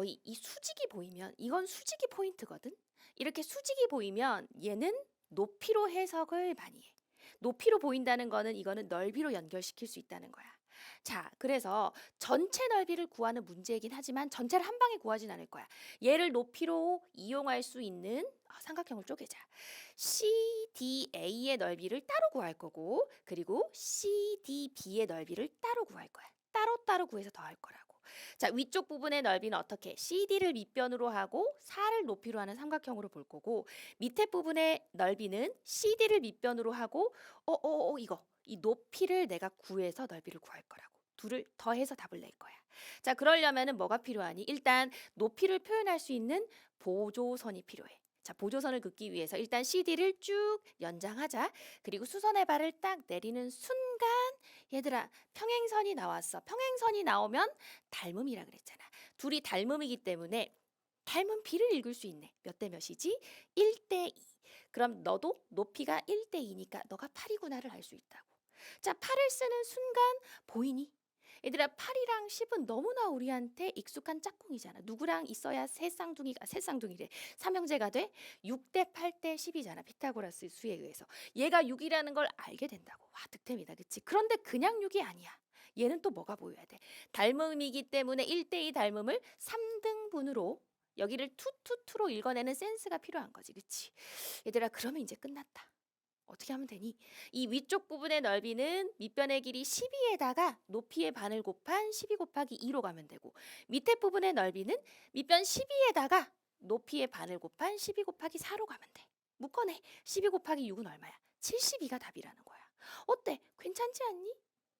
너희 이 수직이 보이면 이건 수직이 포인트거든. 이렇게 수직이 보이면 얘는 높이로 해석을 많이 해. 높이로 보인다는 거는 이거는 넓이로 연결시킬 수 있다는 거야. 자, 그래서 전체 넓이를 구하는 문제이긴 하지만 전체를 한 방에 구하진 않을 거야. 얘를 높이로 이용할 수 있는 아, 삼각형을 쪼개자. CDA의 넓이를 따로 구할 거고, 그리고 CDB의 넓이를 따로 구할 거야. 따로따로 구해서 더할 거라고. 자, 위쪽 부분의 넓이는 어떻게? CD를 밑변으로 하고 4를 높이로 하는 삼각형으로 볼 거고, 밑에 부분의 넓이는 CD를 밑변으로 하고, 어, 어, 어, 이거. 이 높이를 내가 구해서 넓이를 구할 거라고. 둘을 더해서 답을 낼 거야. 자, 그러려면은 뭐가 필요하니? 일단 높이를 표현할 수 있는 보조선이 필요해. 자, 보조선을 긋기 위해서 일단 CD를 쭉 연장하자. 그리고 수선의 발을 딱 내리는 순간 얘들아, 평행선이 나왔어. 평행선이 나오면 닮음이라 그랬잖아. 둘이 닮음이기 때문에 닮은 비를 읽을 수 있네. 몇 대 몇이지? 1대 2. 그럼 너도 높이가 1대 2니까 너가 8이구나를 알 수 있다고. 자, 8을 쓰는 순간 보이니? 얘들아 8이랑 10은 너무나 우리한테 익숙한 짝꿍이잖아. 누구랑 있어야 세 쌍둥이가 세 쌍둥이래. 삼형제가 돼? 6대 8대 10이잖아. 피타고라스 수에 의해서. 얘가 6이라는 걸 알게 된다고. 와, 득템이다. 그치? 그런데 그냥 6이 아니야. 얘는 또 뭐가 보여야 돼? 닮음이기 때문에 1대2 닮음을 3등분으로 여기를 투투투로 읽어내는 센스가 필요한 거지. 그치? 얘들아 그러면 이제 끝났다. 어떻게 하면 되니? 이 위쪽 부분의 넓이는 밑변의 길이 12에다가 높이의 반을 곱한 12 곱하기 2로 가면 되고 밑에 부분의 넓이는 밑변 12에다가 높이의 반을 곱한 12 곱하기 4로 가면 돼. 묶어내. 12 곱하기 6은 얼마야? 72가 답이라는 거야. 어때? 괜찮지 않니?